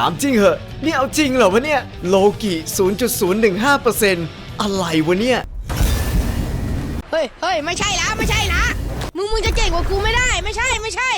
ามจริงเหอะ นี่เอาจริงเหรอวะเนี่ย โลกิ 0.015%อะไรวะเนี่ย เฮ้ยเฮ้ยไม่ใช่ละไม่ใช่ละมึงมึงจะเก่งกว่ากูไม่ได้ ไม่ใช่ไม่ใช่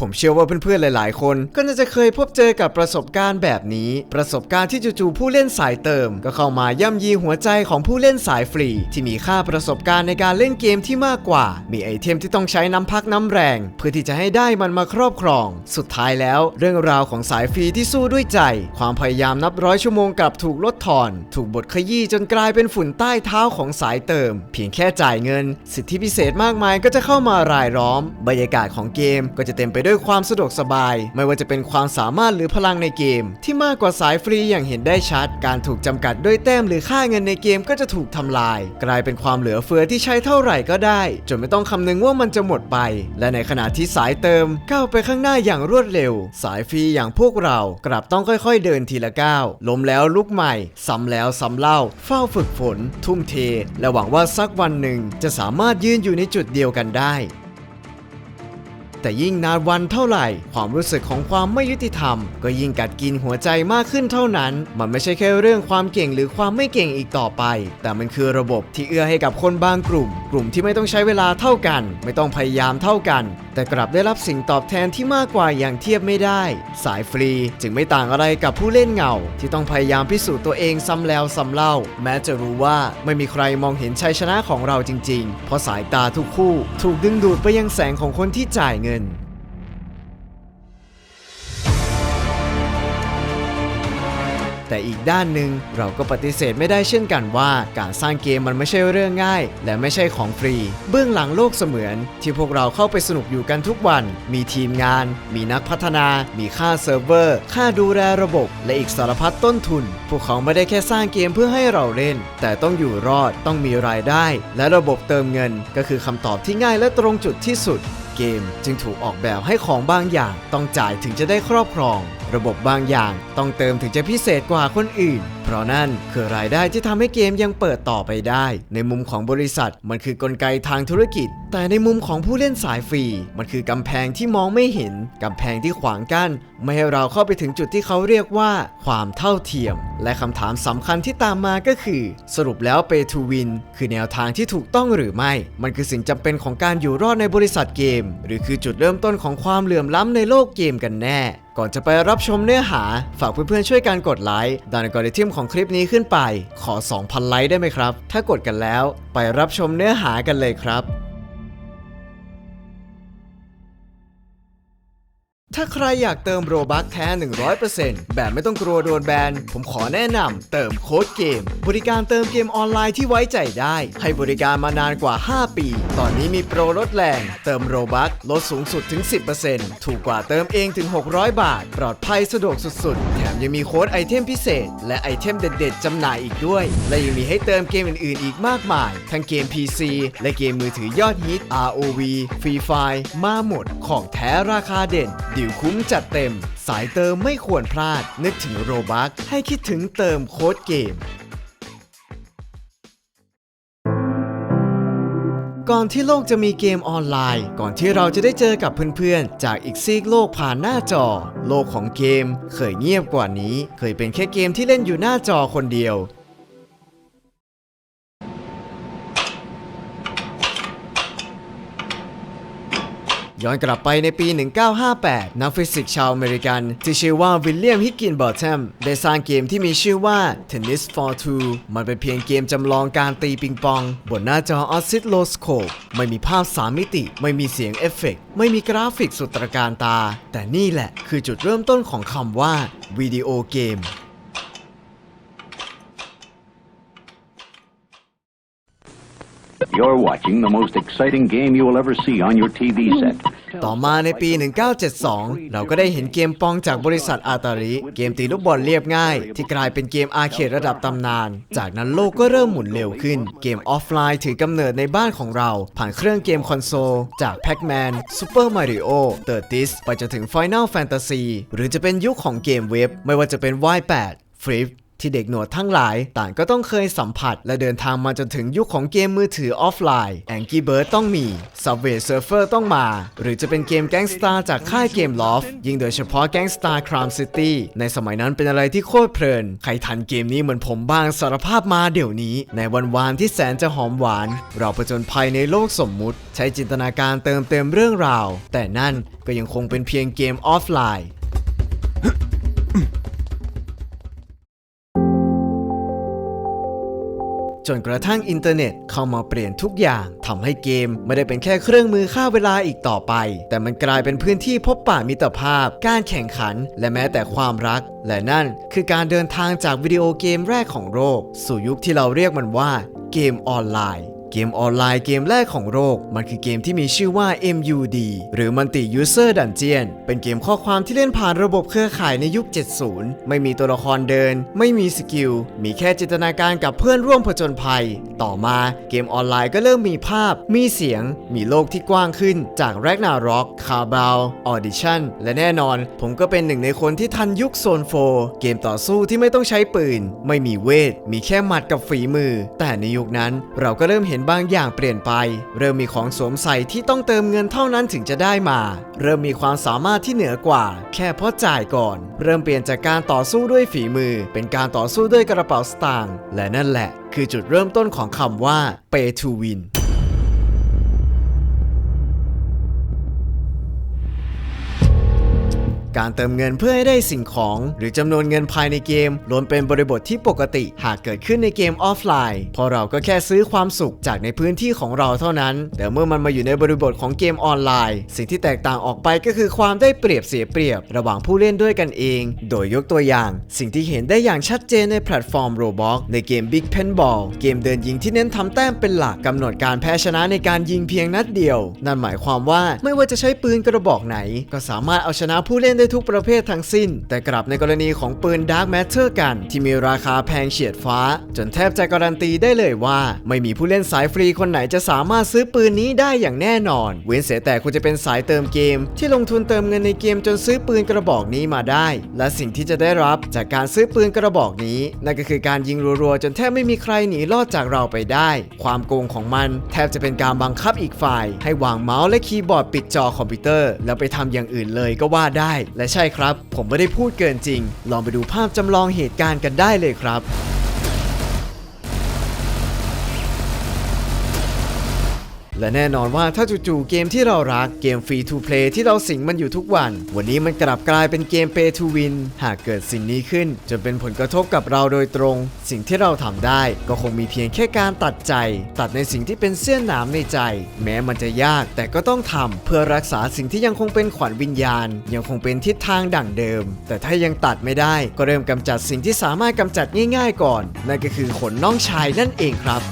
ผมเชื่อว่าเพื่อนๆ หลายๆ คน ก็น่าจะเคยพบเจอกับประสบการณ์แบบนี้ ประสบการณ์ที่จู่ๆผู้เล่นสายเติม ก็เข้ามาย่ำยีหัวใจของผู้เล่นสายฟรี ที่มีค่าประสบการณ์ในการเล่นเกมที่มากกว่า มีไอเทมที่ต้องใช้น้ำพักน้ำแรง เพื่อที่จะให้ได้มันมาครอบครอง สุดท้ายแล้ว เรื่องราวของสายฟรีที่สู้ด้วยใจ ความพยายามนับร้อยชั่วโมงกลับถูกลดทอน ถูกบทขยี้จนกลายเป็นฝุ่นใต้เท้าของสายเติม เพียงแค่จ่ายเงิน สิทธิพิเศษมากมายก็จะเข้ามารายล้อม บรรยากาศของเกมก็จะเต็มไปด้วยยความสะดวกสบาย ไม่ว่าจะเป็นความสามารถหรือพลังในเกม ที่มากกว่าสายฟรีอย่างเห็นได้ชัด การถูกจำกัดด้วยแต้มหรือค่าเงินในเกมก็จะถูกทำลาย กลายเป็นความเหลือเฟือที่ใช้เท่าไหร่ก็ได้ จนไม่ต้องคำนึงว่ามันจะหมดไป และในขณะที่สายเติมก้าวไปข้างหน้าอย่างรวดเร็ว สายฟรีอย่างพวกเรากลับต้องค่อย ๆ เดินทีละก้าวล้มแล้วลุกใหม่ซ้ำแล้วซ้ำเล่า เฝ้าฝึกฝน ทุ่มเท และหวังว่าสักวันหนึ่งจะสามารถยืนอยู่ในจุดเดียวกันได้ แต่ยิ่งนานวันเท่าไหร่ ความรู้สึกของความไม่ยุติธรรม ก็ยิ่งกัดกินหัวใจมากขึ้นเท่านั้น มันไม่ใช่แค่เรื่องความเก่งหรือความไม่เก่งอีกต่อไป แต่มันคือระบบที่เอื้อให้กับคนบางกลุ่ม กลุ่มที่ไม่ต้องใช้เวลาเท่ากัน ไม่ต้องพยายามเท่ากัน แต่กลับได้รับสิ่งตอบแทนที่มากกว่าอย่างเทียบไม่ได้ สายฟรีจึงไม่ต่างอะไรกับผู้เล่นเงาที่ต้องพยายามพิสูจน์ตัวเองซ้ำแล้วซ้ำเล่า แม้จะรู้ว่าไม่มีใครมองเห็นชัยชนะของเราจริง ๆ เพราะสายตาทุกคู่ ถูกดึงดูดไปยังแสงของคนที่จ่ายเงินแต่อีกด้านหนึ่งเราก็ปฏิเสธไม่ได้เช่นกันว่าการสร้างเกมมันไม่ใช่เรื่องง่าย และไม่ใช่ของฟรี เบื้องหลังโลกเสมือน ที่พวกเราเข้าไปสนุกอยู่กันทุกวัน มีทีมงาน มีนักพัฒนา มีค่าเซิร์ฟเวอร์ ค่าดูแลระบบ และอีกสารพัดต้นทุน พวกเขาไม่ได้แค่สร้างเกมเพื่อให้เราเล่น แต่ต้องอยู่รอดต้องมีรายได้ และระบบเติมเงิน ก็คือคำตอบที่ง่ายและตรงจุดที่สุด เกม จึงถูกออกแบบให้ของบางอย่างต้องจ่ายถึงจะได้ครอบครอง ระบบบางอย่างต้องเติมถึงจะพิเศษกว่าคนอื่น เพราะนั่นคือรายได้ที่ทำให้เกมยังเปิดต่อไปได้ ในมุมของบริษัทมันคือกลไกทางธุรกิจ แต่ในมุมของผู้เล่นสายฟรี มันคือกำแพงที่มองไม่เห็นกำแพงที่ขวางกั้น ไม่ให้เราเข้าไปถึงจุดที่เขาเรียกว่า ความเท่าเทียม และคำถามสำคัญที่ตามมาก็คือ สรุปแล้ว Pay to Win คือแนวทางที่ถูกต้องหรือไม่ มันคือสิ่งจำเป็นของการอยู่รอดในบริษัทเกม หรือคือจุดเริ่มต้นของความเหลื่อมล้ำในโลกเกมกันแน่ ก่อนจะไปรับชมเนื้อหา ฝากเพื่อนๆช่วยการกดไลค์ดันกริทิมของคลิปนี้ขึ้นไป ขอ 2,000 ไลค์ได้ไหมครับ ถ้ากดกันแล้วไปรับชมเนื้อหากันเลยครับ ถ้าใครอยากเติมโรบัคแท้ 100%แบบไม่ต้องกลัวโดนแบน ผมขอแนะนำเติมโค้ดเกม บริการเติมเกมออนไลน์ที่ไว้ใจได้ ให้บริการมานานกว่า 5 ปี ตอนนี้มีโปรลดแรง เติมโรบัคลดสูงสุดถึง 10%ถูกกว่าเติมเองถึง 600 บาท ปลอดภัยสะดวกสุดๆ แถมยังมีโค้ดไอเทมพิเศษ และไอเทมเด็ดๆจำหน่ายอีกด้วย และยังมีให้เติมเกมอื่นๆ อีกมากมาย ทั้งเกม PC และเกมมือถือยอดฮิต ROV Free Fire มาหมด ของแท้ราคาเด่นดิวคุ้มจัดเต็ม สายเติมไม่ควรพลาด นึกถึงโรบัคให้คิดถึงเติมโค้ดเกม ก่อนที่โลกจะมีเกมออนไลน์ ก่อนที่เราจะได้เจอกับเพื่อนๆ จากอีกซีกโลกผ่านหน้าจอ โลกของเกมเคยเงียบกว่านี้ เคยเป็นแค่เกมที่เล่นอยู่หน้าจอคนเดียว ย้อนกลับไปในปี 1958 นักฟิสิกส์ชาวอเมริกัน ที่ชื่อว่าวิลเลียมฮิกกินบอ t เทมได้สร้างเกมที่มีชื่อว่า Tennis for Two มันเป็นเพียงเกมจำลองการตีปิงปอง บนหน้าจอออสซิโลสโคปไม่มีภาพ 3 มิติ ไม่มีเสียงเอฟเฟกต์ไม่มีกราฟิกสุดตระการตา แต่นี่แหละคือจุดเริ่มต้นของคำว่าวิดีโอเกม You're watching the most exciting game you will ever see on your TV set. ต่อมาในปี 1972 เราก็ได้เห็นเกมปองจากบริษัทอาตาริ เกมตีลูกบอลเรียบง่าย ที่กลายเป็นเกมอาร์เคดระดับตำนาน จากนั้นโลกก็เริ่มหมุนเร็วขึ้น เกมออฟไลน์ถือกำเนิดในบ้านของเรา ผ่านเครื่องเกมคอนโซล จาก Pac-Man Super Mario เตอร์ติสไปจนถึง Final Fantasy หรือจะเป็นยุคของเกมเว็บ ไม่ว่าจะเป็น Y8 Flip ที่เด็กหนวดทั้งหลาย ต่างก็ต้องเคยสัมผัส และเดินทางมาจนถึงยุคของเกมมือถือออฟไลน์ Angry Bird ต้องมี Subway Surfer ต้องมา หรือจะเป็นเกมแก๊งสตาร์จากค่ายเกม Loft ยิ่งโดยเฉพาะแก๊งสตาร์ Crime City ในสมัยนั้นเป็นอะไรที่โคตรเพลิน ใครทันเกมนี้เหมือนผมบ้างสารภาพมาเดี๋ยวนี้ ในวันวานที่แสนจะหอมหวาน เราผจญภัยในโลกสมมุติ ใช้จินตนาการเติมเต็มเรื่องราว แต่นั่นก็ยังคงเป็นเพียงเกมออฟไลน์ จนกระทั่งอินเทอร์เน็ตเข้ามาเปลี่ยนทุกอย่างทำให้เกมไม่ได้เป็นแค่เครื่องมือฆ่าเวลาอีกต่อไป แต่มันกลายเป็นพื้นที่พบปะมิตรภาพ การแข่งขัน และแม้แต่ความรัก และนั่นคือการเดินทางจากวิดีโอเกมแรกของโลก สู่ยุคที่เราเรียกมันว่าเกมออนไลน์ เกมออนไลน์เกมแรกของโลก มันคือเกมที่มีชื่อว่า MUD หรือ Multi User Dungeon เป็นเกมข้อความที่เล่นผ่านระบบเครือข่ายในยุค 70 ไม่มีตัวละครเดิน ไม่มีสกิล มีแค่จินตนาการกับเพื่อนร่วมผจญภัย ต่อมาเกมออนไลน์ก็เริ่มมีภาพ มีเสียง มีโลกที่กว้างขึ้น จาก Ragnarok c a r b a l Audition และแน่นอน ผมก็เป็นหนึ่งในคนที่ทันยุคโซนโฟเกมต่อสู้ที่ไม่ต้องใช้ปืน ไม่มีเวท มีแค่หมัดกับฝีมือ แต่ในยุคนั้นเราก็เริ่มเห็นบางอย่างเปลี่ยนไป เริ่มมีของสวมใส่ที่ต้องเติมเงินเท่านั้นถึงจะได้มา เริ่มมีความสามารถที่เหนือกว่า แค่เพราะจ่ายก่อน เริ่มเปลี่ยนจากการต่อสู้ด้วยฝีมือ เป็นการต่อสู้ด้วยกระเป๋าสตางค์และนั่นแหละ คือจุดเริ่มต้นของคำว่า pay to win การเติมเงินเพื่อให้ได้สิ่งของ หรือจำนวนเงินภายในเกมล้วนเป็นบริบทที่ปกติหากเกิดขึ้นในเกมออฟไลน์เพราะเราก็แค่ซื้อความสุขจากในพื้นที่ของเราเท่านั้น แต่เมื่อมันมาอยู่ในบริบทของเกมออนไลน์ สิ่งที่แตกต่างออกไปก็คือความได้เปรียบเสียเปรียบ ระหว่างผู้เล่นด้วยกันเอง โดยยกตัวอย่าง สิ่งที่เห็นได้อย่างชัดเจนในแพลตฟอร์ม Roblox ในเกม Big Paintball เกมเดินยิงที่เน้นทำแต้มเป็นหลักกำหนดการแพ้ชนะในการยิงเพียงนัดเดียว นั่นหมายความว่าไม่ว่าจะใช้ปืนกระบอกไหน ก็สามารถเอาชนะผู้เล่นได้ทุกประเภททั้งสิ้น แต่กลับในกรณีของปืน Dark Matter กัน ที่มีราคาแพงเฉียดฟ้า จนแทบจะการันตีได้เลยว่า ไม่มีผู้เล่นสายฟรีคนไหนจะสามารถซื้อปืนนี้ได้อย่างแน่นอน เว้นเสียแต่คุณจะเป็นสายเติมเกม ที่ลงทุนเติมเงินในเกมจนซื้อปืนกระบอกนี้มาได้ และสิ่งที่จะได้รับจากการซื้อปืนกระบอกนี้ นั่นก็คือการยิงรัวๆ จนแทบไม่มีใครหนีรอดจากเราไปได้ ความโกงของมัน แทบจะเป็นการบังคับอีกฝ่าย ให้วางเมาส์และคีย์บอร์ดปิดจอคอมพิวเตอร์ แล้วไปทำอย่างอื่นเลยก็ว่าได้และใช่ครับ ผมไม่ได้พูดเกินจริง ลองไปดูภาพจำลองเหตุการณ์กันได้เลยครับ และแน่นอนว่าถ้าจู่ๆเกมที่เรารักเกมฟรีทูเพลย์ที่เราสิงมันอยู่ทุกวัน วันนี้มันกลับกลายเป็นเกม Pay to Win หากเกิดสิ่งนี้ขึ้นจนเป็นผลกระทบกับเราโดยตรง สิ่งที่เราทำได้ก็คงมีเพียงแค่การตัดใจ ตัดในสิ่งที่เป็นเสี้ยนหนามในใจ แม้มันจะยากแต่ก็ต้องทำเพื่อรักษาสิ่งที่ยังคงเป็นขวัญวิญญาณ ยังคงเป็นทิศทางดั่งเดิม แต่ถ้ายังตัดไม่ได้ก็เริ่มกำจัดสิ่งที่สามารถกำจัดง่าย ๆ ก่อนนั่นก็คือขนน้องชายนั่นเองครับ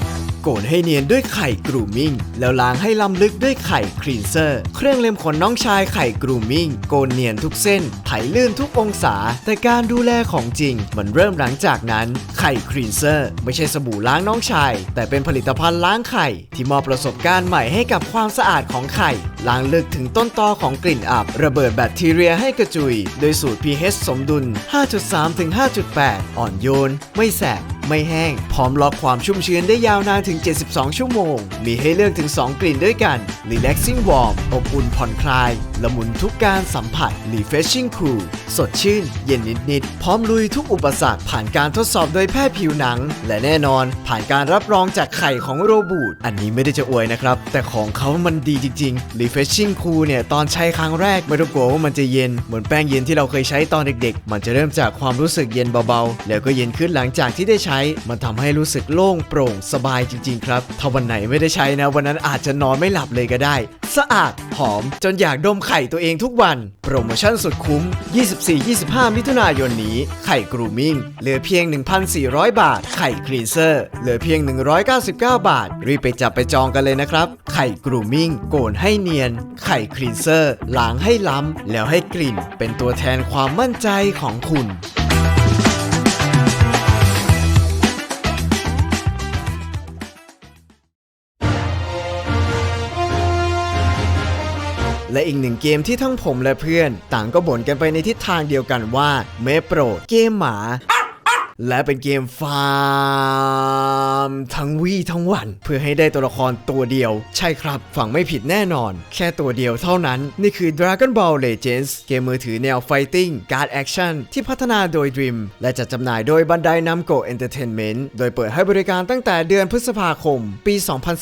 โกนให้เนียนด้วยไข่กรูมิ่งแล้วล้างให้ล้ำลึกด้วยไข่ครีนเซอร์ เครื่องเล็มขนน้องชายไข่กรูมิ่งโกนเนียนทุกเส้น ไถลื่นทุกองศา แต่การดูแลของจริง มันเริ่มหลังจากนั้น ไข่ครีนเซอร์ ไม่ใช่สบู่ล้างน้องชาย แต่เป็นผลิตภัณฑ์ล้างไข่ ที่มอบประสบการณ์ใหม่ให้กับความสะอาดของไข่ ล้างลึกถึงต้นตอของกลิ่นอับ ระเบิดแบคทีเรียให้กระจุย โดยสูตร pH สมดุล 5.3ถึง5.8 อ่อนโยน ไม่แสบ ไม่แห้ง พร้อมล็อกความชุ่มชื้นได้ยาวนานถึง 72 ชั่วโมง มีให้เลือกถึง 2 กลิ่นด้วยกัน Relaxing Warm อบอุ่นผ่อนคลาย ละมุนทุกการสัมผัส Refreshing Cool สดชื่น เย็นนิดๆ พร้อมลุยทุกอุปสรรคผ่านการทดสอบโดยแพทย์ผิวหนัง และแน่นอน ผ่านการรับรองจากไข่ของโรบูดอันนี้ไม่ได้จะอวยนะครับ แต่ของเขามันดีจริงๆ Refreshing Cool เนี่ยตอนใช้ครั้งแรกไม่ต้องกลัวว่ามันจะเย็นเหมือนแป้งเย็นที่เราเคยใช้ตอนเด็ก ๆ มันจะเริ่มจากความรู้สึกเย็นเบาๆ แล้วก็เย็นขึ้นหลังจากที่ได้ใช้มันทำให้รู้สึกโล่งโปร่งสบายจริง ๆ ครับ ถ้าวันไหนไม่ได้ใช้นะ วันนั้นอาจจะนอนไม่หลับเลยก็ได้ สะอาด หอม จนอยากดมไข่ตัวเองทุกวัน โปรโมชั่นสุดคุ้ม 24-25 มิถุนายนนี้ ไข่กรูมิ่งเหลือเพียง 1,400 บาท ไข่คลีนเซอร์เหลือเพียง 199 บาท รีบไปจับไปจองกันเลยนะครับ ไข่กรูมิ่งโกนให้เนียน ไข่คลีนเซอร์ล้างให้ล้ำแล้วให้กลิ่น เป็นตัวแทนความมั่นใจของคุณ และอีกหนึ่งเกมที่ทั้งผมและเพื่อน ต่างก็บ่นกันไปในทิศทางเดียวกันว่าเมโปรดเกมหมา และเป็นเกมฟาร์ม ทั้งวี่ทั้งวัน เพื่อให้ได้ตัวละครตัวเดียว ใช่ครับฟังไม่ผิดแน่นอน แค่ตัวเดียวเท่านั้น นี่คือ Dragon Ball Legends เกมมือถือแนว Fighting Guard Action ที่พัฒนาโดย Dream และจัดจำหน่ายโดย Bandai Namco Entertainment โดยเปิดให้บริการตั้งแต่เดือนพฤษภาคม ปี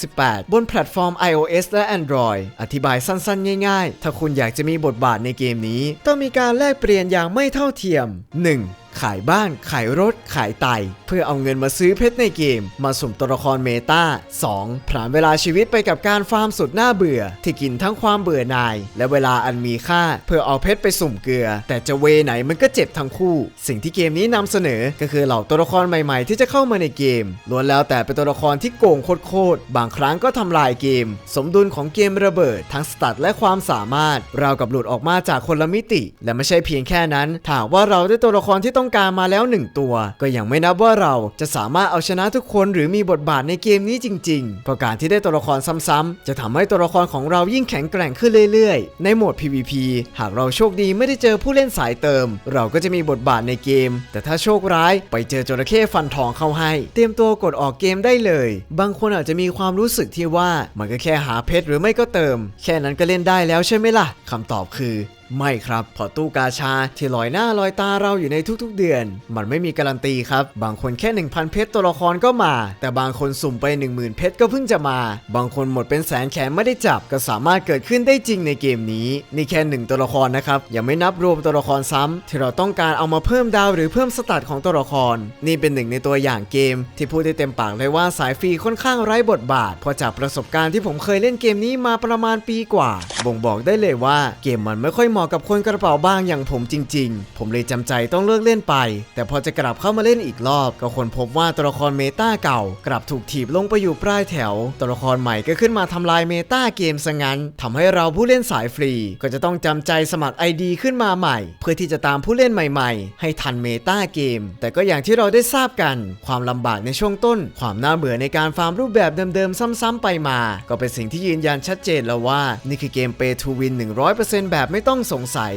2018 บนแพลตฟอร์ม iOS และ Android อธิบายสั้นๆ ง่ายๆ ถ้าคุณอยากจะมีบทบาทในเกมนี้ ต้องมีการแลกเปลี่ยนอย่างไม่เท่าเทียม 1. ขายบ้าน ขายรถ ขายไต เพื่อเอาเงินมาซื้อเพชรในเกม มาสุ่มตัวละครเมตา 2. ผ่านเวลาชีวิตไปกับการฟาร์มสุดน่าเบื่อ ที่กินทั้งความเบื่อหน่าย และเวลาอันมีค่า เพื่อเอาเพชรไปสุ่มเกลือ แต่จะเวไหนมันก็เจ็บทั้งคู่ สิ่งที่เกมนี้นำเสนอ ก็คือเหล่าตัวละครใหม่ๆ ที่จะเข้ามาในเกมล้วนแล้วแต่เป็นตัวละครที่โกงโคตรๆบางครั้งก็ทำลายเกม สมดุลของเกมระเบิด ทั้งสตัตและความสามารถเรากับหลุดออกมาจากคนละมิติ และไม่ใช่เพียงแค่นั้นถาหากว่าเราได้ตัวละครที่ต้องการมาแล้วหนึ่งตัว ก็ยังไม่นับว่าเราจะสามารถเอาชนะทุกคนหรือมีบทบาทในเกมนี้จริงๆ เพราะการที่ได้ตัวละครซ้ำๆ จะทำให้ตัวละครของเรายิ่งแข็งแกร่งขึ้นเรื่อยๆ ในโหมด PVP หากเราโชคดีไม่ได้เจอผู้เล่นสายเติม เราก็จะมีบทบาทในเกม แต่ถ้าโชคร้ายไปเจอจระเข้ฟันทองเข้าให้ เตรียมตัวกดออกเกมได้เลย บางคนอาจจะมีความรู้สึกที่ว่ามันก็แค่หาเพชรหรือไม่ก็เติม แค่นั้นก็เล่นได้แล้วใช่ไหมล่ะคำตอบคือ ไม่ครับเพอตู้กาชาที่ลอยหน้าลอยตาเราอยู่ในทุกๆเดือน มันไม่มีการันตีครับ บางคนแค่ 1,000 เพชรตัวละครก็มา แต่บางคนสุ่มไป 10,000 เพชรก็เพิ่งจะมา บางคนหมดเป็นแสนแขนไม่ได้จับ ก็สามารถเกิดขึ้นได้จริงในเกมนี้นี่แค่หนึ่งตัวละครนะครับยังไม่นับรวมตัวละครซ้ำที่เราต้องการเอามาเพิ่มดาวหรือเพิ่มสตัตของตัวละคร นี่เป็นหนึ่งในตัวอย่างเกม ที่พูดได้เต็มปากเลยว่าสายฟรีค่อนข้างไร้บทบาทเพราะจากประสบการณ์ที่ผมเคยเล่นเกมนี้มาประมาณปีกว่า บ่งบอกได้เลยว่าเกมมันไม่ค่อยเหมาะกับคนกระเป๋าบางอย่างผมจริง ๆ ผมเลยจำใจต้องเลิกเล่นไป แต่พอจะกลับเข้ามาเล่นอีกรอบ ก็คนพบว่าตัวละครเมตาเก่า กลับถูกถีบลงไปอยู่ปลายแถว ตัวละครใหม่ก็ขึ้นมาทำลายเมตาเกมซะงั้นทำให้เราผู้เล่นสายฟรี ก็จะต้องจำใจสมัคร ID ขึ้นมาใหม่ เพื่อที่จะตามผู้เล่นใหม่ ๆ ให้ทันเมตาเกม แต่ก็อย่างที่เราได้ทราบกัน ความลำบากในช่วงต้น ความน่าเบื่อในการฟาร์มรูปแบบเดิมๆซ้ำๆไปมา ก็เป็นสิ่งที่ยืนยันชัดเจนแล้วว่า นี่คือเกม Pay to Win 100%แบบไม่ต้องสงสัย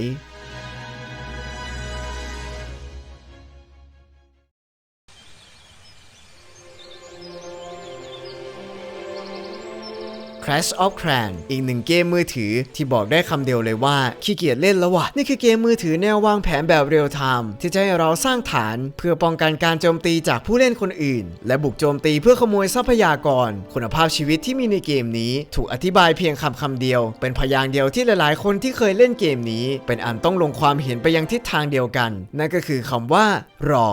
Crash of Clan อีกหนึ่งเกมมือถือที่บอกได้คำเดียวเลยว่าขี้เกียจเล่นแล้ววะนี่คือเกมมือถือแนววางแผนแบบเรียลไทม์ที่จะให้เราสร้างฐานเพื่อป้องกันการโจมตีจากผู้เล่นคนอื่น และบุกโจมตีเพื่อขโมยทรัพยากร คุณภาพชีวิตที่มีในเกมนี้ ถูกอธิบายเพียงคำคำเดียว เป็นพยางค์เดียวที่หลายๆ คนที่เคยเล่นเกมนี้ เป็นอันต้องลงความเห็นไปยังทิศทางเดียวกัน นั่นก็คือคำว่ารอ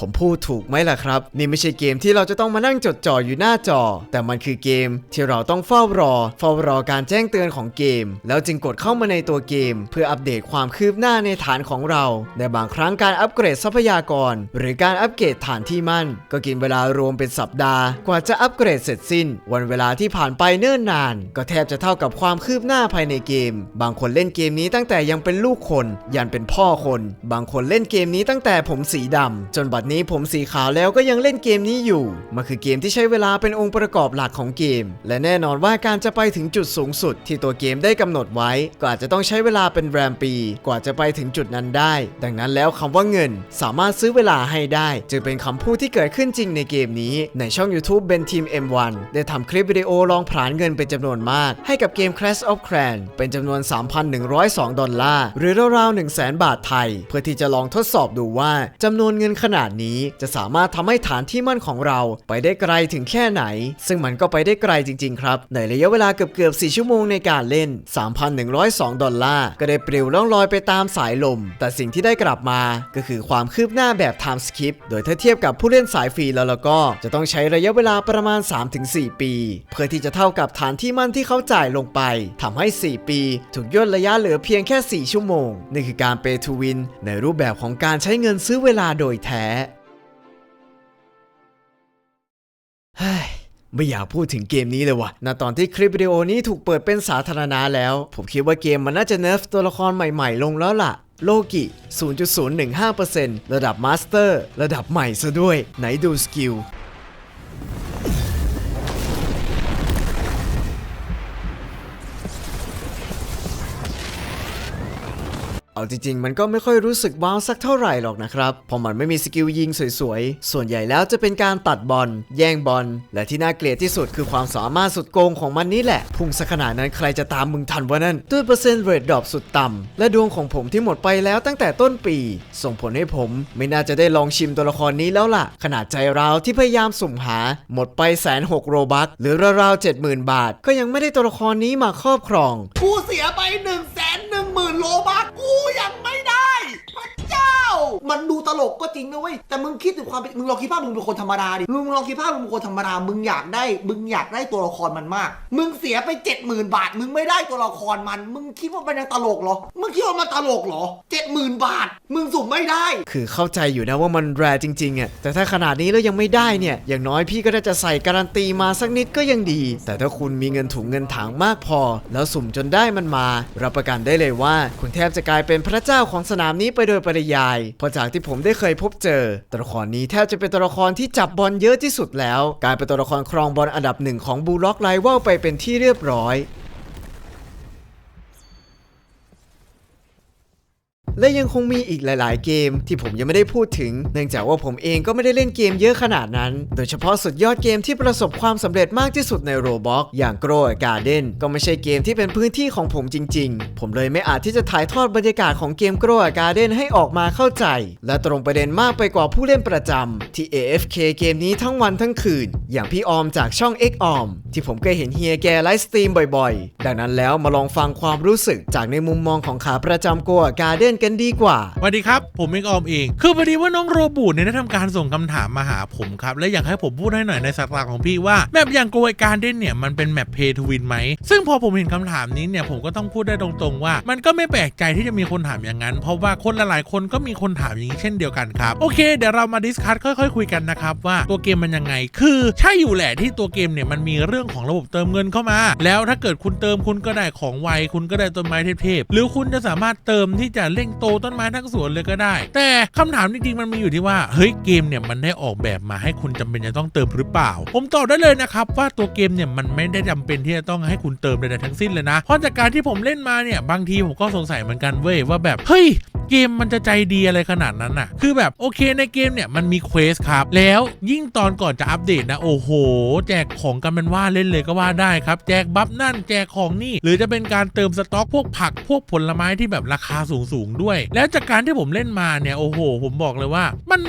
ผมพูดถูกไหมล่ะครับ นี่ไม่ใช่เกมที่เราจะต้องมานั่งจดจ่ออยู่หน้าจอ แต่มันคือเกมที่เราต้องเฝ้ารอ เฝ้ารอการแจ้งเตือนของเกม แล้วจึงกดเข้ามาในตัวเกม เพื่ออัปเดตความคืบหน้าในฐานของเราในบางครั้งการอัปเกรดทรัพยากร หรือการอัปเกรดฐานที่มั่น ก็กินเวลารวมเป็นสัปดาห์ กว่าจะอัปเกรดเสร็จสิ้น วันเวลาที่ผ่านไปเนิ่นนาน ก็แทบจะเท่ากับความคืบหน้าภายในเกม บางคนเล่นเกมนี้ตั้งแต่ยังเป็นลูกคน ยันเป็นพ่อคน บางคนเล่นเกมนี้ตั้งแต่ผมสีดำจนบัดนี้ผมสีขาวแล้วก็ยังเล่นเกมนี้อยู่ มันคือเกมที่ใช้เวลาเป็นองค์ประกอบหลักของเกม และแน่นอนว่าการจะไปถึงจุดสูงสุด ที่ตัวเกมได้กำหนดไว้ ก็อาจจะต้องใช้เวลาเป็นแรมปี กว่าจะไปถึงจุดนั้นได้ ดังนั้นแล้วคำว่าเงิน สามารถซื้อเวลาให้ได้ จึงเป็นคำพูดที่เกิดขึ้นจริงในเกมนี้ ในช่อง YouTube เบนทีม M1 ได้ทำคลิปวิดีโอลองผลาญเงินเป็นจำนวนมาก ให้กับเกม Clash of Clans เป็นจำนวน 3,102 ดอลลาร์หรือราวๆ100,000 บาทไทย เพื่อที่จะลองทดสอบดูว่าจำนวนเงินขนาดนี้ จะสามารถทำให้ฐานที่มั่นของเราไปได้ไกลถึงแค่ไหน ซึ่งมันก็ไปได้ไกลจริง ๆ ครับ ในระยะเวลาเกือบเกือบๆ4ชั่วโมงในการเล่น 3,102 ดอลลาร์ ก็ได้ปลิวล่องลอยไปตามสายลม แต่สิ่งที่ได้กลับมาก็คือความคืบหน้าแบบ time skip โดยถ้าเทียบกับผู้เล่นสายฟรีแล้วแล้วก็จะต้องใช้ระยะเวลาประมาณ 3-4 ปี เพื่อที่จะเท่ากับฐานที่มั่นที่เขาจ่ายลงไปทำให้ 4 ปี ถูกย่นระยะเหลือเพียงแค่ 4 ชั่วโมงนี่คือการ pay to win ในรูปแบบของการใช้เงินซื้อเวลาโดยแท้ ไม่อยากพูดถึงเกมนี้เลยว่ะณตอนที่คลิปวิดีโอนี้ถูกเปิดเป็นสาธารณะแล้ว ผมคิดว่าเกมมันน่าจะเนิร์ฟตัวละครใหม่ๆ ลงแล้วล่ะ โลกิ 0.015%ระดับมาสเตอร์ ระดับใหม่ซะด้วย ไหนดูสกิล เอาจริงๆ มันก็ไม่ค่อยรู้สึกว้าวสักเท่าไหร่หรอกนะครับเพราะมันไม่มีสกิลยิงสวยๆ ส่วนใหญ่แล้วจะเป็นการตัดบอล แย่งบอล และที่น่าเกลียดที่สุดคือความสามารถสุดโกงของมันนี่แหละ พุ่งสักขนาดนั้นใครจะตามมึงทันวะนั่น ด้วยเปอร์เซ็นต์เรทดรอปสุดต่ำ และดวงของผมที่หมดไปแล้วตั้งแต่ต้นปี ส่งผลให้ผมไม่น่าจะได้ลองชิมตัวละครนี้แล้วล่ะ ขนาดใจเราที่พยายามสุ่มหา หมดไปแสนหกโรบัคหรือราวๆเจ็ดหมื่นบาท ก็ยังไม่ได้ตัวละครนี้มาครอบครอง กูเสียไป1นึ่งแสนหนึ่งหมื่นโลบักกูยังไม่ได้ พระเจ้า มันดูตลกก็จริงนะเว้ยแต่มึงคิดถึงความเป็นมึงลองคิดภาพมึงเป็นคนธรรมดาดิมึงลองคิดภาพมึงเป็นคนธรรมดามึงอยากได้มึงอยากได้ตัวละครมันมาก มึงเสียไปเจ็ดหมื่นบาท มึงไม่ได้ตัวละครมัน มึงคิดว่ามันยังตลกเหรอมึงคิดว่ามันตลกเหรอเจ็ดหมื่นบาท มึงสุ่มไม่ได้ คือเข้าใจอยู่นะว่ามันแรจริงๆอะแต่ถ้าขนาดนี้แล้วยังไม่ได้เนี่ย อย่างน้อยพี่ก็น่าจะใส่การันตีมาสักนิดก็ยังดี แต่ถ้าคุณมีเงินถุงเงินถังมากพอ แล้วสุ่มจนได้มันมา รับประกันได้เลยว่า คุณแทบจะกลายเป็นพระเจ้าของสนามนี้ไปโดยปริยายเพราะจากที่ผมได้เคยพบเจอ ตัวละครนี้แทบจะเป็นตัวละครที่จับบอลเยอะที่สุดแล้ว กลายเป็นตัวละครครองบอลอันดับหนึ่งของบูล็อกไลว่าไปเป็นที่เรียบร้อย และยังคงมีอีกหลาย ๆ เกม ที่ผมยังไม่ได้พูดถึง เนื่องจากว่าผมเองก็ไม่ได้เล่นเกมเยอะขนาดนั้น โดยเฉพาะสุดยอดเกมที่ประสบความสำเร็จมากที่สุดในโรบ็อกอย่าง Grow a Garden ก็ไม่ใช่เกมที่เป็นพื้นที่ของผมจริง ๆ ผมเลยไม่อาจที่จะถ่ายทอดบรรยากาศของเกม Grow a Garden ให้ออกมาเข้าใจ และตรงประเด็นมากไปกว่าผู้เล่นประจำที่ AFK เกมนี้ทั้งวันทั้งคืน อย่างพี่ออมจากช่อง X ออมที่ผมเคยเห็นเฮียแกไลฟ์สตรีมบ่อย ๆ ดังนั้นแล้วมาลองฟังความรู้สึกจากในมุมมองของขาประจำ Grow a Garden กันดีกว่าสวัสดีครับ ผมเองออมเอง คือพอดีว่าน้องโรบูทเนี่ยได้ทำการส่งคำถามมาหาผมครับ และอยากให้ผมพูดให้หน่อยในสไตล์ของพี่ว่าแมปอย่างโกยการเด่นเนี่ยมันเป็นแมปเพย์ทวินไหม ซึ่งพอผมเห็นคำถามนี้เนี่ยผมก็ต้องพูดได้ตรงๆว่า มันก็ไม่แปลกใจที่จะมีคนถามอย่างนั้น เพราะว่าคนหลายๆคนก็มีคนถามอย่างนี้เช่นเดียวกันครับ โอเค เดี๋ยวเรามาดิสคัทค่อยๆคุยกันนะครับว่าตัวเกมมันยังไง คือใช่อยู่แหละที่ตัวเกมเนี่ยมันมีเรื่องของระบบเติมเงินเข้ามา แล้วถ้าเกิดคุณเติมคุณก็ได้ของไวคุณก็ได้ต้นไม้เทพๆหรือคุณจะสามารถเติมที่จะเร่งโตต้นไม้ทั้งสวนเลยก็ได้ แต่คำถามจริงๆมันมีอยู่ที่ว่าเฮ้ยเกมเนี่ยมันได้ออกแบบมาให้คุณจำเป็นจะต้องเติมหรือเปล่า ผมตอบได้เลยนะครับว่าตัวเกมเนี่ยมันไม่ได้จำเป็นที่จะต้องให้คุณเติมใดๆทั้งสิ้นเลยนะเพราะจากการที่ผมเล่นมาเนี่ยบางทีผมก็สงสัยเหมือนกันเว้ยว่าแบบเฮ้ย เกมมันจะใจดีอะไรขนาดนั้นน่ะ คือแบบโอเคในเกมเนี่ยมันมีเควสครับ แล้วยิ่งตอนก่อนจะอัปเดตนะ โอ้โห แจกของกันเป็นว่าเล่นเลยก็ว่าได้ครับ แจกบัฟนั่นแจกของนี่ หรือจะเป็นการเติมสต็อกพวกผักพวกผลไม้ที่แบบราคาสูงๆด้วย แล้วจากการที่ผมเล่นมาเนี่ยโอ้โห ผมบอกเลยว่ามัน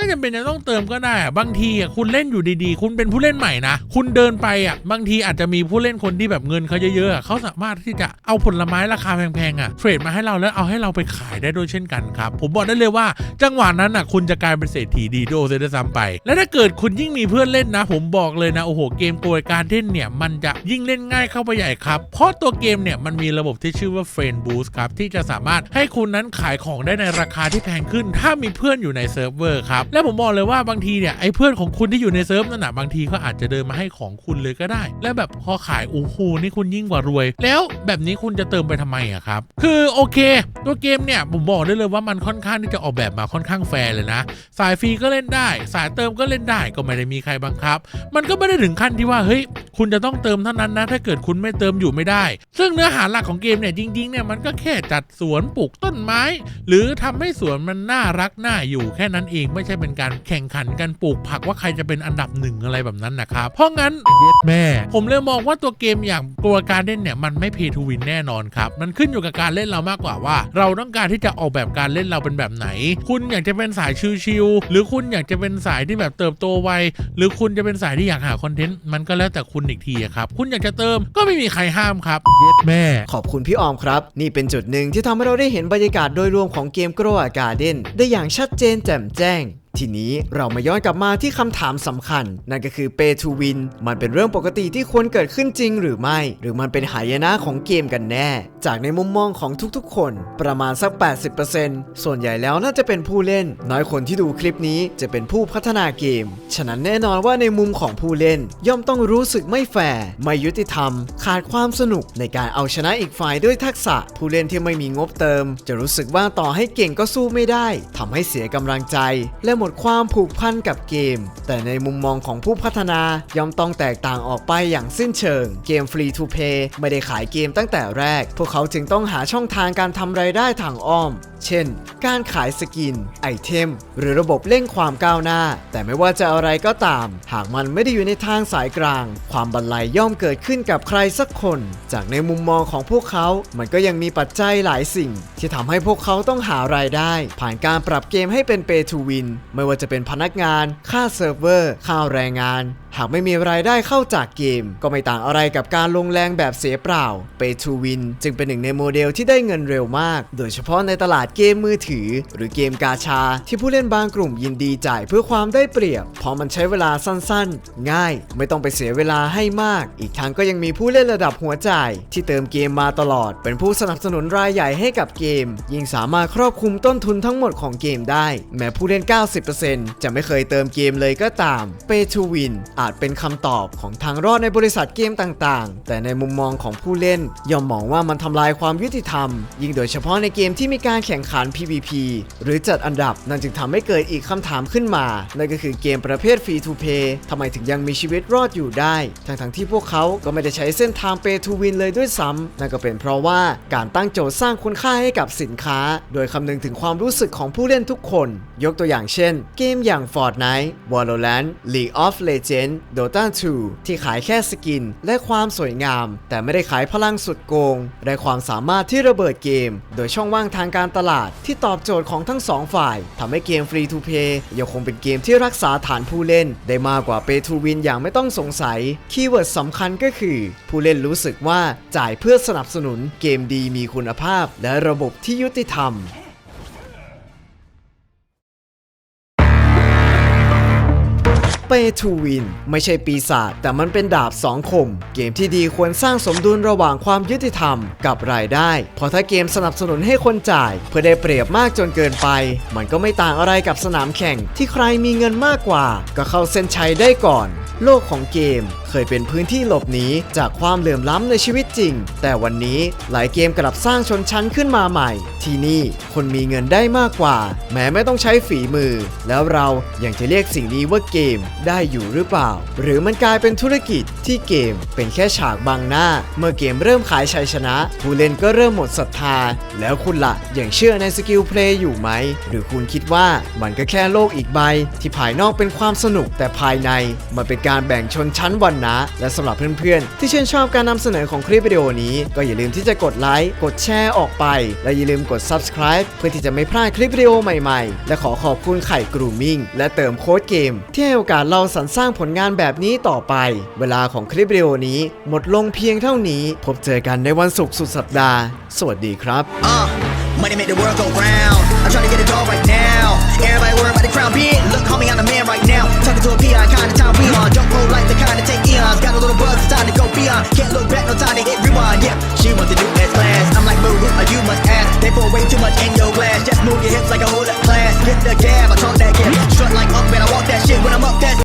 ไม่จำเป็นจะต้องเติมก็ได้บางทีอะคุณเล่นอยู่ดีๆ คุณเป็นผู้เล่นใหม่นะ คุณเดินไปอะบางทีอาจจะมีผู้เล่นคนที่แบบเงินเขาเยอะๆเขาสามารถที่จะเอาผลไม้ราคาแพงๆอะเทรดมาให้เราแล้วเอาให้เราไปขายได้ด้วยเช่นกันครับ ผมบอกได้เลยว่า จังหวะนั้นอะคุณจะกลายเป็นเศรษฐีดีโดเซด้วยซ้ำไป และถ้าเกิดคุณยิ่งมีเพื่อนเล่นนะ ผมบอกเลยนะโอ้โหเกมโกยการเล่นเนี่ยมันจะยิ่งเล่นง่ายเข้าไปใหญ่ครับ เพราะตัวเกมเนี่ยมันมีระบบที่ชื่อว่า Friend Boost ครับที่จะสามารถให้คุณนั้นขายของได้ในราคาที่แพงขึ้น ถ้ามีเพื่อนอยู่ในเซิร์ฟเวอร์ครับและผมบอกเลยว่าบางทีเนี่ยไอ้เพื่อนของคุณที่อยู่ในเซิร์ฟนั่นน่ะบางทีก็อาจจะเดินมาให้ของคุณเลยก็ได้ และแบบพอขายโอ้โหนี่คุณยิ่งกว่ารวย แล้วแบบนี้คุณจะเติมไปทำไมอะครับ คือโอเค ตัวเกมเนี่ยผมบอกได้เลยว่ามันค่อนข้างที่จะออกแบบมาค่อนข้างแฟร์เลยนะ สายฟรีก็เล่นได้ สายเติมก็เล่นได้ก็ไม่ได้มีใครบังคับ มันก็ไม่ได้ถึงขั้นที่ว่าเฮ้ยคุณจะต้องเติมเท่านั้นนะ ถ้าเกิดคุณไม่เติมอยู่ไม่ได้ ซึ่งเนื้อหาหลักของเกมเนี่ยจริงๆเนี่ยมันก็แค่จัดสวนปลูกต้นไม้ หรือทำให้สวนมันน่ารักน่าอยู่แค่นั้นเองไม่ใช่เป็นการแข่งขันกันปลูกผักว่าใครจะเป็นอันดับหนึ่งอะไรแบบนั้นนะครับ เพราะงั้นแม่ ผมเลยมองว่าตัวเกมอย่างตัวการเล่นเนี่ยมันไม่เพย์ทูวินแน่นอนครับ มันขึ้นอยู่กับการเล่นเรามากกว่าว่า เราต้องการที่จะออกแบบการเล่นเราเป็นแบบไหน คุณอยากจะเป็นสายชิลๆหรือคุณอยากจะเป็นสายที่แบบเติบโตไวหรือคุณจะเป็นสายที่อยากหาคอนเทนต์มันก็แล้วแต่คุณอีกทีครับคุณอยากจะเติมก็ไม่มีใครห้ามครับเย็ดแม่ ขอบคุณพี่ออมครับ นี่เป็นจุดหนึ่งที่ทำให้เราได้เห็นบรรยากาศโดยรวมของเกม Grow a Garden ได้อย่างชัดเจนแจ่มแจ้งทีนี้เรามาย้อนกลับมาที่คำถามสำคัญ นั่นก็คือ Pay to Win มันเป็นเรื่องปกติที่ควรเกิดขึ้นจริงหรือไม่ หรือมันเป็นหายนะของเกมกันแน่ จากในมุมมองของทุกๆ คน ประมาณสัก 80%ส่วนใหญ่แล้วน่าจะเป็นผู้เล่น น้อยคนที่ดูคลิปนี้จะเป็นผู้พัฒนาเกม ฉะนั้นแน่นอนว่าในมุมของผู้เล่น ย่อมต้องรู้สึกไม่แฟร์ไม่ยุติธรรม ขาดความสนุกในการเอาชนะอีกฝ่ายด้วยทักษะ ผู้เล่นที่ไม่มีงบเติม จะรู้สึกว่าต่อให้เก่งก็สู้ไม่ได้ทำให้เสียกำลังใจและหมดดความผูกพันกับเกม แต่ในมุมมองของผู้พัฒนาย่อมต้องแตกต่างออกไปอย่างสิ้นเชิง เกมฟรีทูเพย์ไม่ได้ขายเกมตั้งแต่แรก พวกเขาจึงต้องหาช่องทางการทำไรายได้ทางอ้อม เช่น การขายสกิน ไอเทม หรือระบบเร่งความก้าวหน้า แต่ไม่ว่าจะอะไรก็ตาม หากมันไม่ได้อยู่ในทางสายกลาง ความบันไลย่อมเกิดขึ้นกับใครสักคน จากในมุมมองของพวกเขา มันก็ยังมีปัจจัยหลายสิ่ง ที่ทำให้พวกเขาต้องหารายได้ ผ่านการปรับเกมให้เป็น Pay to Win ไม่ว่าจะเป็นพนักงาน ค่าเซิร์ฟเวอร์ ค่าแรงงาน หากไม่มีรายได้เข้าจากเกม ก็ไม่ต่างอะไรกับการลงแรงแบบเสียเปล่า Pay to Win จึงเป็นหนึ่งในโมเดลที่ได้เงินเร็วมาก โดยเฉพาะในตลาดเกมมือถือ หรือเกมกาชา ที่ผู้เล่นบางกลุ่มยินดีจ่ายเพื่อความได้เปรียบ เพราะมันใช้เวลาสั้นๆ ง่าย ไม่ต้องไปเสียเวลาให้มาก อีกทั้งก็ยังมีผู้เล่นระดับหัวจ่ายที่เติมเกมมาตลอด เป็นผู้สนับสนุนรายใหญ่ให้กับเกม ยิ่งสามารถครอบคลุมต้นทุนทั้งหมดของเกมได้ แม้ผู้เล่น 90%จะไม่เคยเติมเกมเลยก็ตาม Pay to Win อาจเป็นคำตอบของทางรอดในบริษัทเกมต่างๆ แต่ในมุมมองของผู้เล่น ย่อมมองว่ามันทำลายความยุติธรรม ยิ่งโดยเฉพาะในเกมที่มีการแข่งขัน PVP หรือจัดอันดับนั่นจึงทำให้เกิดอีกคำถามขึ้นมา นั่นก็คือเกมประเภท Free to Play ทำไมถึงยังมีชีวิตรอดอยู่ได้ ทั้งๆที่พวกเขาก็ไม่ได้ใช้เส้นทาง Pay to Win เลยด้วยซ้ำนั่นก็เป็นเพราะว่าการตั้งโจทย์สร้างคุณค่าให้กับสินค้า โดยคำนึงถึงความรู้สึกของผู้เล่นทุกคน ยกตัวอย่างเช่น เกมอย่าง Fortnite Valorant League of Legends Dota 2 ที่ขายแค่สกิน และความสวยงาม แต่ไม่ได้ขายพลังสุดโกง และความสามารถที่ระเบิดเกม โดยช่องว่างทางการตลาดที่ตอบโจทย์ของทั้งสองฝ่ายทำให้เกม Free to Play ยังคงเป็นเกมที่รักษาฐานผู้เล่น ได้มากกว่า Pay to Win อย่างไม่ต้องสงสัย คีย์เวิร์ดสำคัญก็คือ ผู้เล่นรู้สึกว่าจ่ายเพื่อสนับสนุนเกมดีมีคุณภาพ และระบบที่ยุติธรรม Pay to Win ไม่ใช่ปีศาจแต่มันเป็นดาบสองคม เกมที่ดีควรสร้างสมดุลระหว่างความยุติธรรมกับรายได้ เพราะถ้าเกมสนับสนุนให้คนจ่าย เพื่อได้เปรียบมากจนเกินไป มันก็ไม่ต่างอะไรกับสนามแข่งที่ใครมีเงินมากกว่า ก็เข้าเส้นชัยได้ก่อน โลกของเกม เคยเป็นพื้นที่หลบหนีจากความเหลื่อมล้ำในชีวิตจริง แต่วันนี้หลายเกมกลับสร้างชนชั้นขึ้นมาใหม่ ที่นี่คนมีเงินได้มากกว่า แม้ไม่ต้องใช้ฝีมือ แล้วเรายังจะเรียกสิ่งนี้ว่าเกมได้อยู่หรือเปล่า หรือมันกลายเป็นธุรกิจที่เกมเป็นแค่ฉากบังหน้า เมื่อเกมเริ่มขายชัยชนะ ผู้เล่นก็เริ่มหมดศรัทธา แล้วคุณละ่ะยังเชื่อในสกิลเพลย์อยู่ไหม หรือคุณคิดว่ามันก็แค่โลกอีกใบ ที่ภายนอกเป็นความสนุกแต่ภายใน มันเป็นการแบ่งชนชั้นวันนะและสำหรับเพื่อนๆ ที่ชื่นชอบการนำเสนอของคลิปวิดีโอนี้ ก็อย่าลืมที่จะกดไลค์กดแชร์ออกไป และอย่าลืมกด subscribe เพื่อที่จะไม่พลาดคลิปวิดีโอใหม่ๆ และขอขอบคุณไข่กรูมิ่งและเติมโค้ดเกม ที่ให้โอกาสเราสรรสร้างผลงานแบบนี้ต่อไป เวลาของคลิปวิดีโอนี้ หมดลงเพียงเท่านี้ พบเจอกันในวันศุกร์สุดสัปดาห์ สวัสดีครับ Uh, money make the world go round. I'm trying to get a dog right now. Everybody worried about the crowd big. Look, homie, I'm the man right now. Talking to a peon, kind of time we on. Don't roll like the kind of take eons. Got a little buzz, it's time to go beyond. Can't look back, no time to hit rewind. Yeah, she wants to do S class. I'm like, move, are you must ask. They pour way too much in your glass. Just move your hips like a whole class. Hit the gab, I talk that gap. Strut like up, man, I walk that shit. When I'm up, that